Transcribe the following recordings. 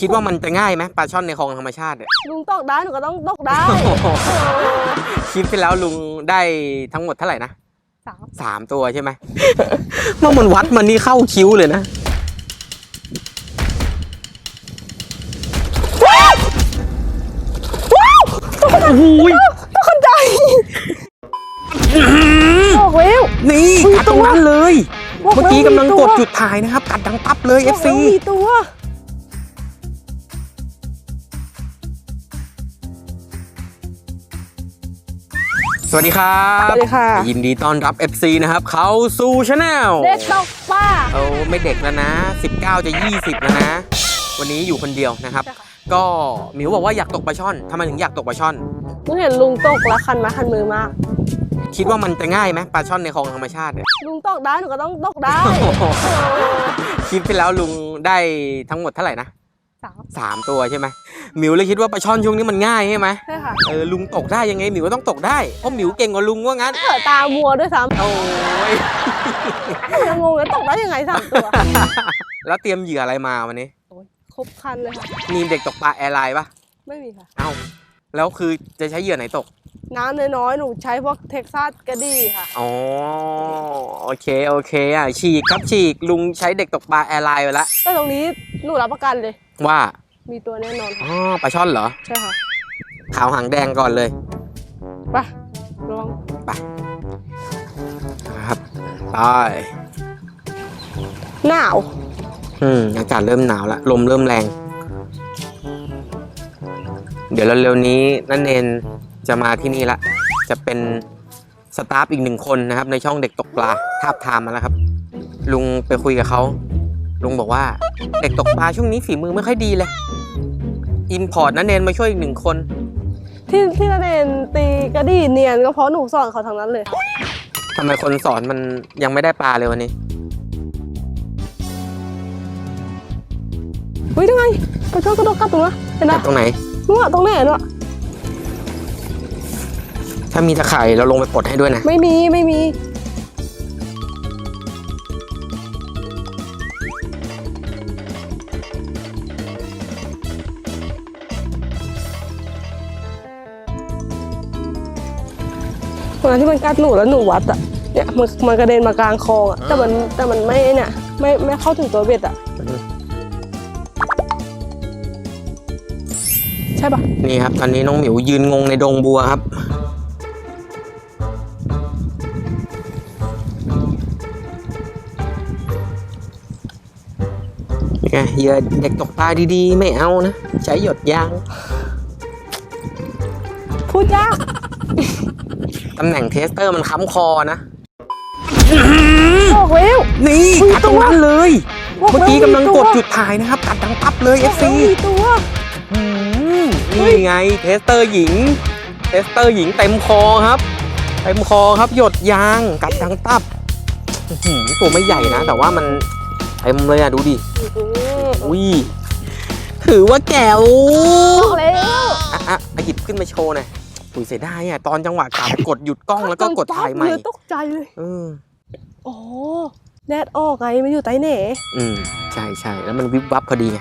คิดว่ามันจะง่ายไหมปลาช่อนในคลองธรรมชาติเนี่ยลุงตกได้หนูก็ต้องตกได้คลิปที่แล้วลุงได้ทั้งหมดเท่าไหร่นะสามสามตัวใช่ไหม เมื่อมันวัดมันนี่เข้าคิ้วเลยนะโอ้โหยต้องเข้าใจบอกแล้วนี่มีกัดตรงนั้นเลยบอกเมื่อแล้วกี้กำลังมีกตัวดจุดถ่ายนะครับ กัดดังตับเลยบอก FC แล้วมีตัว สวัสดีครัสบวัสดีค่ะ ยินดีต้อนรับ FC นะครับ เข้าสู่ช anel เด็กตกป้าเอาไม่เด็กแล้วนะ 19 จะ 20 แล้วนะ วันนี้อยู่คนเดียวนะครับใช่ค่ะก็หมิวบอกว่าอยากตกปลาช่อนทำไมถึงอยากตกปลาช่อนหนูเห็นลุงตกแล้วคันมาคันมือมาก คิดว่ามันจะง่ายไหมปลาช่อนในคลองธรรมชาติเนี่ยลุงตกได้หนูก็ต้องตกได้ คลิปที่แล้วลุงได้ทั้งหมดเท่าไหร่นะ สามสามตัวใช่ไหมหมิวเลยคิดว่าปลาช่อนช่วงนี้มันง่ายใช่ไหมใช่ค่ะเออลุงตกได้ยังไงหมิวก็ต้องตกได้เพราะหมิวเก่งกว่าลุงว่างั้นเปิดตามัวด้วยซ้โอ้ยำหนูยังงงเลยตกได้ยังไงสามตัวแล้วเตรียมเหยื่ออะไรมาวันนี้ครบคันเลยค่ะมีเด็กตกปลาแอร์ไลน์ปะไม่มีค่ะเอ้าแล้วคือจะใช้เหยื่อไหนตก น้ำน้อยๆหนูใช้พวกเท็กซัสกระดี่ค่ะ อ๋อ โอเค โอเคอะฉีกครับฉีกลุงใช้เด็กตกปลาแอร์ไลน์ไปแล้วแต่ตรงนี้หนูรับประกันเลย ว่า มีตัวแน่นอนค่ะอ๋อปลาช่อนเหรอ ใช่ค่ะ ขาวหางแดงก่อนเลยไปลองนะครับไปหนาว อืมอากาศเริ่มหนาวละลมเริ่มแรง เดี๋ยวเร็วๆนี้นั่นเอง จะมาที่นี่ละ จะเป็นสตาฟอีกหนึ่งคนนะครับ ในช่องเด็กตกปลาทาบทามมาแล้วครับ ลุงไปคุยกับเขาลุงบอกว่าเด็กตกปลาช่วงนี้ฝีมือไม่ค่อยดีเลยอินพอร์ตนั่นเองมาช่วยอีกหนึ่งคน ที่ที่นาเดนตีกระดี่เนียนก็เพราะหนูสอนเขาทั้งนั้นเลยทำไมคนสอนมันยังไม่ได้ปลาเลยวันนี้เฮ้ยยังไงไปช่วยกระโดดกัดตรงนั้นเห็นไหมตรงไหนนู่นอะตรงไหนนู่นอะ ถ้ามีตะไคร่เราลงไปปลดให้ด้วยนะ ไม่มีไม่มี วันนั้นที่มันกัดหนูแล้วหนูวัดอะเนี่ยมันมันกระเด็นมากลางคลองอะแต่มันแต่มันไม่เนี่ยไม่ไม่เข้าถึงตัวเบ็ดอะใช่ปะนี่ครับ ตอนนี้น้องหมิวยืนงงในดงบัวครับ ไงเหยื่อเด็กตกปลาดีๆ ไม่เอานะ ใช้หยดยาง พูดยากตำแหน่งเทสเตอร์มันค้ำคอนะ บอกแล้วนี่มีกัดตรงนั้นเลยบอกเมื่อแล้วกี้กำลังมีกตัวดจุดถ่ายนะครับ กัดดังตับเลยบอก FC แล้วมีตัว อืมนี่ไงเทสเตอร์หญิง เทสเตอร์หญิงเต็มคอครับ เต็มคอครับหยดยางกัดดังตับอื้อหือตัวไม่ใหญ่นะ แต่ว่ามันเต็มเลยอะดูดิอุ้ ยถือว่าแก้วบอกแล้วอะอะอะหยิบขึ้นมาโชว์หน่อยอุ้ยเสียดายอะตอนจังหวะกลับกดหยุดกล้องแล้วก็กดถ่ายใหม่เตกใจเลยเออโอ้แดดออกไงมันอยู่ใต้เหน่อืมใช่ใช่แล้วมันวิบวับพอดีไง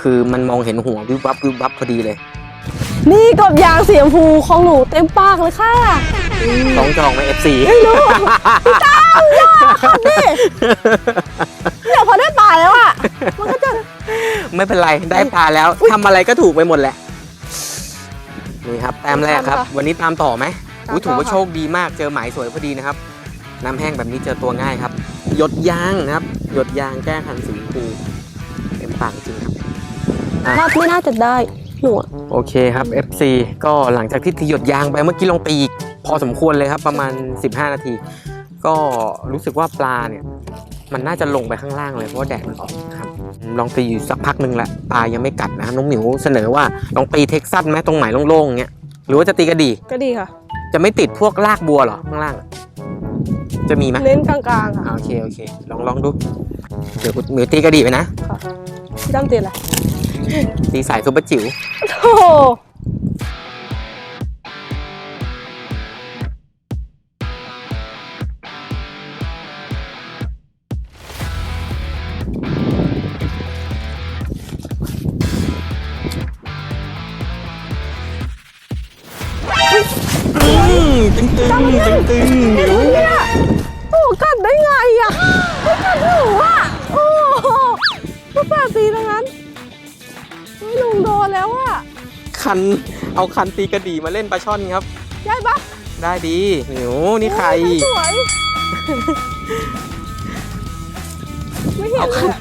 คือมันมองเห็นหัววิบวับวิบวับพอดีเลย นี่กบยางสีชมพูของหนูเต็มปากเลยค่ะสองจองไหมเอฟซีไม่รู้พี่ตั้มอย่าขัดดิเดี๋ยวพอได้ปลาแล้วอะมันก็จะ ไม่เป็นไรได้ปลาแล้วทำอะไรก็ถูกไปหมดแหละ นี่ครับแต้มแรกครับ วันนี้ตามต่อไหมอุ้ยถือว่าโชคดีมากเจอหมายสวยพอดีนะครับ น้ำแห้งแบบนี้เจอตัวง่ายครับ หยดยางนะครับ หยดยางแก้คันสีชมพูเต็มปากจริงครับพลาดไม่น่าจะได้หนูอะโอเคครับ FC ก็หลังจากที่ทีหยดยางไปเมื่อกี้ลองตีอีก พอสมควรเลยครับ ประมาณ 15 นาที ก็รู้สึกว่าปลาเนี่ย มันน่าจะลงไปข้างล่างเลยเพราะว่าแดดมันออกครับ ลองตีอยู่สักพักหนึ่งแล้วปลายังไม่กัดนะครับน้องหมิวเสนอว่าลองตีเท็กซัสไหมตรงไหนโล่งๆเงี้ยหรือว่าจะตีกระดี่ก็ดีค่ะ จะไม่ติดพวกรากบัวเหรอข้างล่าง จะมีไหมเน้นกลางๆค่ะอ่าโอเคโอเค ลองลองดูเดี๋ยวหมิวตีกระดี่ไปนะพี่ตั้มเตียนอะไรตีสายซุปเปอร์จิ๋วโอ้ ตึงตึงตึงตึงหมิวเนี่ยโอ้กัดได้ไงอะไม่กัดหนูอะโอ้ก็ปดปีแล้วนั้นไม่ลุงโดนแล้วอะคันเอาคันตีกระดี่มาเล่นปลาช่อนครับ ได้ปะได้ดีหมิวนี่ใครสวยไม่เห็เอานเลคันย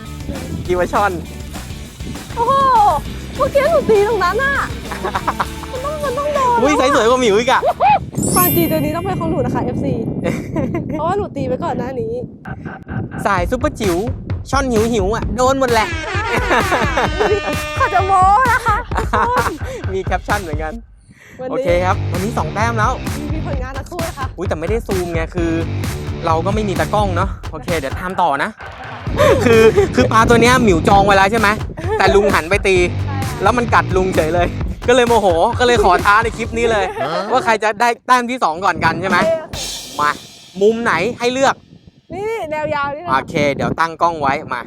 กีปลาช่อน โอ้โหเมื่อกี้หนูตีตรงนั้นอะมันต้องมันต้องโดนอุ้ยใสสวยกว่าหมิวอีกอะ จีตัวนี้ต้องเป็นของหนูนะคะ FC เพราะว่าหนูตีไปก่อนหน้านี้ สายซุปเปอร์จิ๋วช่อนหิวหิวๆอะโดนหมดแหละขอจะโม้นะคะ มีแคปชั่นเหมือนกัน วันโอนี้เคครับ วันนี้ 2 แต้มแล้ว มีผลงานนักสู้นะคะ อุ้ยแต่ไม่ได้ซูมไงคือ เราก็ไม่มีตากล้องเนาะโอเค เดี๋ยวทำต่อนะ คือคือปลาตัวเนี้ยหมิวจองไว้แล้วใช่ไหมแต่ลุงหันไปตี แล้วมันกัดลุงเฉยเลย ก็เลยโมโห ก็เลยขอท้าในคลิปนี้เลย ว่าใครจะได้แต้มที่ 2 ก่อนกันใช่ไหมมา มุมไหนให้เลือก นี่นี่แนวยาวนี่โอเค เดี๋ยวตั้งกล้องไว้มา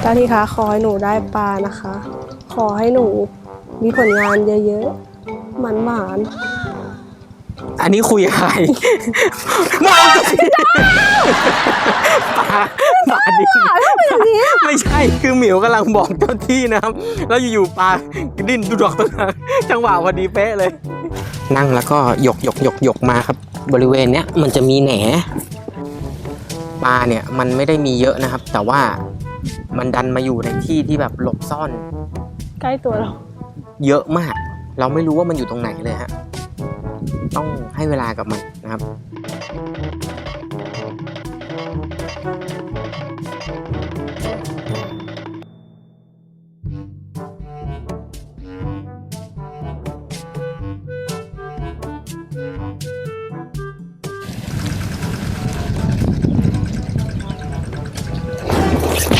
เจ้าที่คะขอให้หนูได้ปลานะคะ ขอให้หนูมีผลงานเยอะๆหมันหมาน อันนี้คุยกับใครมาเอาตัวที่ปลาปลาดินไม่ใช่คือหมิวกำลังบอกเจ้าที่นะครับ แล้วอยู่ๆปลาดิ้นดุดอกตัวนั้นจังหวะพอดีเป๊ะเลย นั่งแล้วก็หยกหยกหยกหยกมาครับ บริเวณเนี้ยมันจะมีแหนปลาเนี่ยมันไม่ได้มีเยอะนะครับ แต่ว่ามันดันมาอยู่ในที่ที่แบบหลบซ่อน ใกล้ตัวเรา เยอะมาก เราไม่รู้ว่ามันอยู่ตรงไหนเลยฮะ ต้องให้เวลากับมันนะครับ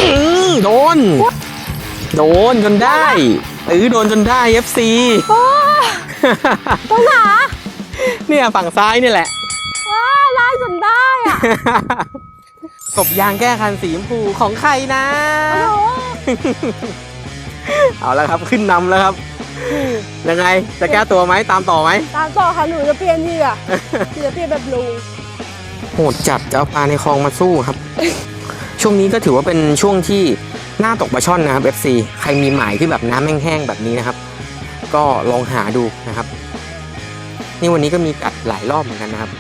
อืมโดน โดนจนได้เออโดนจนได้ FC ตรงไหน เนี่ยฝั่งซ้ายนี่แหละ ว้าไล่จนได้อะกบยางแก้คันสีชมพูของใครนะ โอ้โหเอาแล้วครับขึ้นนำแล้วครับ ยังไงจะแก้ตัวไหมตามต่อไหม ตามต่อค่ะหนูจะเปลี่ยนเหยื่อหนูจะเปลี่ยนแบบลุงโหดจัดจะเอาปลาในคลองมาสู้ครับ ช่วงนี้ก็ถือว่าเป็นช่วงที่น่าตกปลาช่อนนะครับ FC ใครมีหมายที่แบบน้ำแห้งๆแบบนี้นะครับ ก็ลองหาดูนะครับ นี่วันนี้ก็มีกัดหลายรอบเหมือนกันนะครับ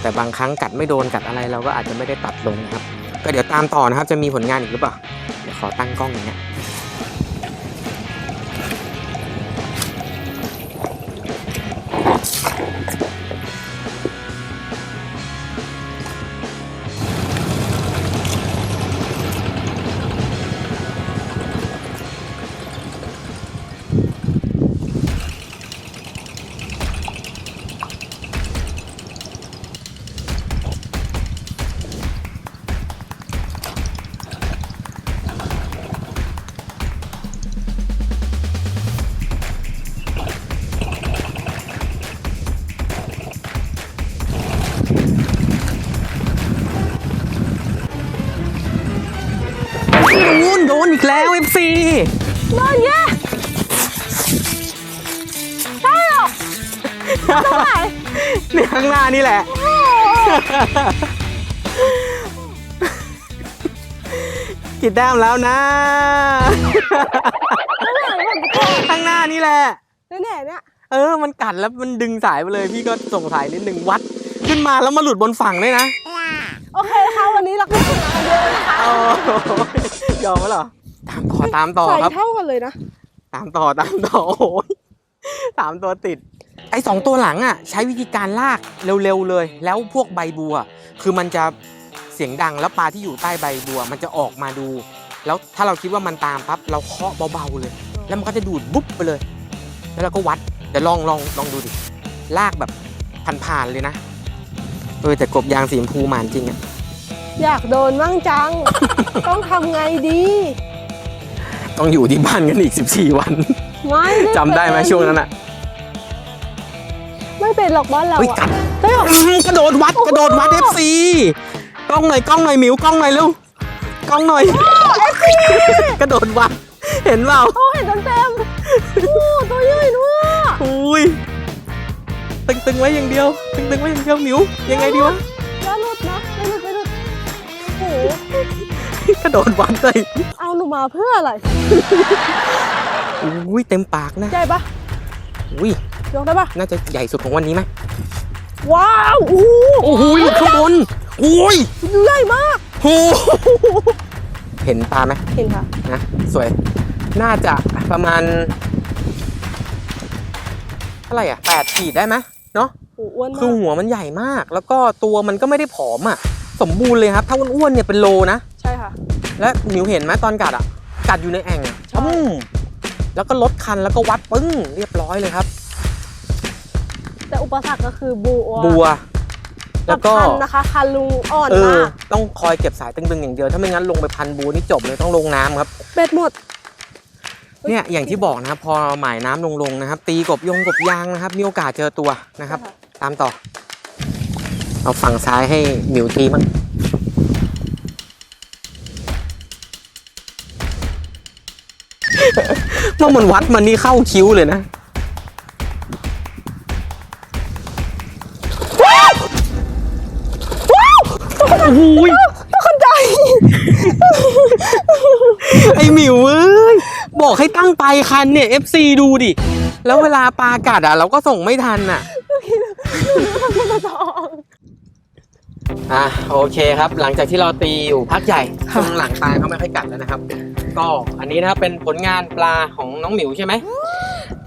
แต่บางครั้งกัดไม่โดนกัดอะไรเราก็อาจจะไม่ได้ตัดลงนะครับ ก็เดี๋ยวตามต่อนะครับ จะมีผลงานอีกหรือเปล่าเดี๋ยวขอตั้งกล้องอย่างเงี้ย โดนโดนอีกแล้ว FC โดนแย่ใช่เหรอตรงไหนเนี่ยข้างหน้านี่แหละโอ้โหกี่แต้มแล้วนะตรงไหนผมจะข้างหน้านี่แหละแน่ๆเนี่ยเออ มันกัดแล้วมันดึงสายไปเลย พี่ก็ส่งสายนิดหนึ่งวัด ขึ้นมาแล้วมาหลุดบนฝั่งด้วยนะ โอเคนะคะวันนี้เราก็ทำงานเยอะนะคะโอ้ ยอมแล้วเหรอตามต่อตามต่อใส่ครับเท่ากันเลยนะ ตามต่อตามต่อโอ้ยสามตัวติด ไอ้สองตัวหลังอะ ใช้วิธีการลากเร็วๆเลย แล้วพวกใบบัว คือมันจะเสียงดังแล้วปลาที่อยู่ใต้ใบบัว มันจะออกมาดู แล้วถ้าเราคิดว่ามันตามปั๊บเราเคาะเบาๆเลย แล้วมันก็จะดูดบุ๊บไปเลย แล้วเราก็วัดเดี๋ยวลองลองลองดูดิลากแบบผ่านๆเลยนะเออแต่กบยางสีชมพูหมานจริงอะอยากโดนมั่งจัง ต้องทำไงดี ต้องอยู่ที่บ้านกันอีก 14 วันไม่ด้จำได้ไหมเป็นช่วงนั้นอะไม่เป็นหรอกบ้านเราเฮ้ยอะกัดได้หรออื้อกระโดดวัดกระโดดวัด FC กล้องหน่อยกล้องหน่อยหมิวกล้องหน่อยเร็วกล้องหน่อยกระโดดวัด เห็นเปล่าโอ้เห็นเต็มๆโอ้ตัวใหญ่ด้วย อุ้ยตึงๆไว้อย่างเดียวตึงๆไว้อย่างเดียวหมิวยังไงดีวะอย่าหลุดนะไม่หลุดไม่หลุดโอ้โห กระโดดวันเลยเอาหนูมาเพื่ออะไร อุ้ยเต็มปากนะใหญ่ปะอุ้ยยกได้ปะน่าจะใหญ่สุดของวันนี้ไหมว้าวโอ้โหโอ้โหหลุดข้างบนโอ้ยใหญ่มากโหเห็นปลาไหมเห็นค่ะนะสวย น่าจะประมาณเท่าไหร่อะแปดขีดได้ไหมเนาะโอ้โหอ้วนมาคือกหัวมันใหญ่มาก แล้วก็ตัวมันก็ไม่ได้ผอมอะ สมบูรณ์เลยครับ ถ้าอ้วนๆเนี่ยเป็นโลนะใช่ค่ะ และหมิวเห็นไหมตอนกัดอะ กัดอยู่ในแอ่งใช่ ปุ้มแล้วก็ลดคันแล้วก็วัดปึ้งเรียบร้อยเลยครับ แต่อุปสรรคก็คือบัวบัวกัแล้บวก็คันนะคะคันลุงอ่อนเออ มากต้องคอยเก็บสายตึงๆอย่างเดียว ถ้าไม่งั้นลงไปพันบัวนี่จบเลยต้องลงน้ำครับเป็ดหมด เนี่ยอย่างที่บอกนะครับ พอหมายน้ำลงลงนะครับ ตีกบยงกบยางนะครับ มีโอกาสเจอตัวนะครับ ตามต่อ เอาฝั่งซ้ายให้หมิวตีมั้ง เมื่อมันวัดมันนี่เข้าคิ้วเลยนะโอ้โหยเข้าใจ ไอหมิวเอ้ย บอกให้ตั้งไปคันเนี่ย FC ดูดิ แล้วเวลาปลากัดอะ เราก็ส่งไม่ทันอะอ่ะโอเคครับ หลังจากที่เราตีอยู่พักใหญ่ค่ะช่วงหลังปลาก็ไม่ค่อยกัดแล้วนะครับ ก็อันนี้นะครับเป็นผลงานปลาของน้องหมิวใช่ไหม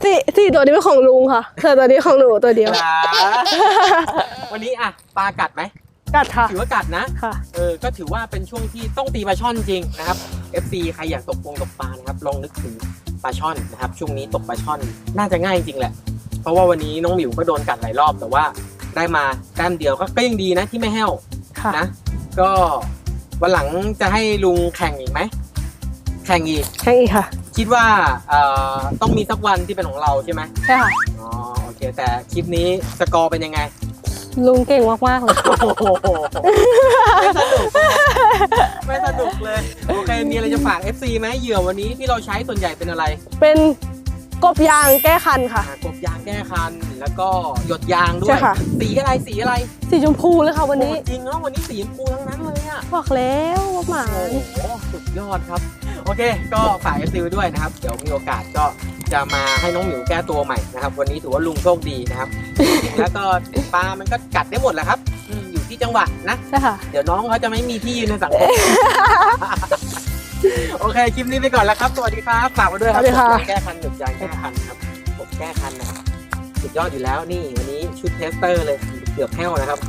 สี่สี่ตัวนี้เป็นของลุงค่ะแต่ตัวนี้ของหนูตัวเดียวปลาวันนี้อะปลากัดไหมกัดค่ะ ถือว่ากัดนะ ค่ะ เออ ก็ถือว่าเป็นช่วงที่ต้องตีปลาช่อนจริงนะครับ FC ใครอยากตกปงตกปลานะครับ ลองนึกถึงปลาช่อนนะครับ ช่วงนี้ตกปลาช่อนน่าจะง่ายจริงแหละ เพราะว่าวันนี้น้องหมิวก็โดนกัดหลายรอบ แต่ว่า ได้มาแต้มเดียวก็ก็ยังดีนะที่ไม่แห้วค่ะนะก็วันหลังจะให้ลุงแข่งอีกไหมแข่งอีกแค่นี้ค่ะคิดว่าเอ่อต้องมีสักวันที่เป็นของเราใช่ไหมใช่ค่ะอ๋อโอเค แต่คลิปนี้สกอร์เป็นยังไง ลุงเก่งมากๆเลย โอ้โหไม่สนุกไม่สนุกเลยโอเคมีอะไรจะฝาก FC ไหมเหยื่อวันนี้ที่เราใช้ส่วนใหญ่เป็นอะไร เป็น กบยางแก้คันค่ะอ่ากบยางแก้คัน แล้วก็หยดยางด้วใช่ย ค่ะ สีอะไรสีอะไรสีชมพูเลยค่ะวันนี้ โอ้จริงเนาะวันนี้สีชมพูทั้งนั้นเลยอะบอกแล้วว่าหมาโอ้โหสุดยอดครับ โอเค ก็ฝาก FC ไว้ด้วยนะครับ เดี๋ยวมีโอกาสก็จะมาให้น้องหมิวแก้ตัวใหม่นะครับ วันนี้ถือว่าลุงโชคดีนะครับ แล้วก็ปลามันก็กัดได้หมดแหละครับอืมอยู่ที่จังหวะนะ ใช่ค่ะ เดี๋ยวน้องเขาจะไม่มีที่ยืนในสังคม โอเคคลิปนี้ไปก่อนแล้วครับ สวัสดีครับ ฝากไว้ด้วยครับสวัสดีค่ะ ผมแก้คันหยุดยางแก้คันครับผมแก้คันนะสุดยอดอยู่แล้วนี่วันนี้ชุดเทสเตอร์เลยเกือบแห้วนะครับ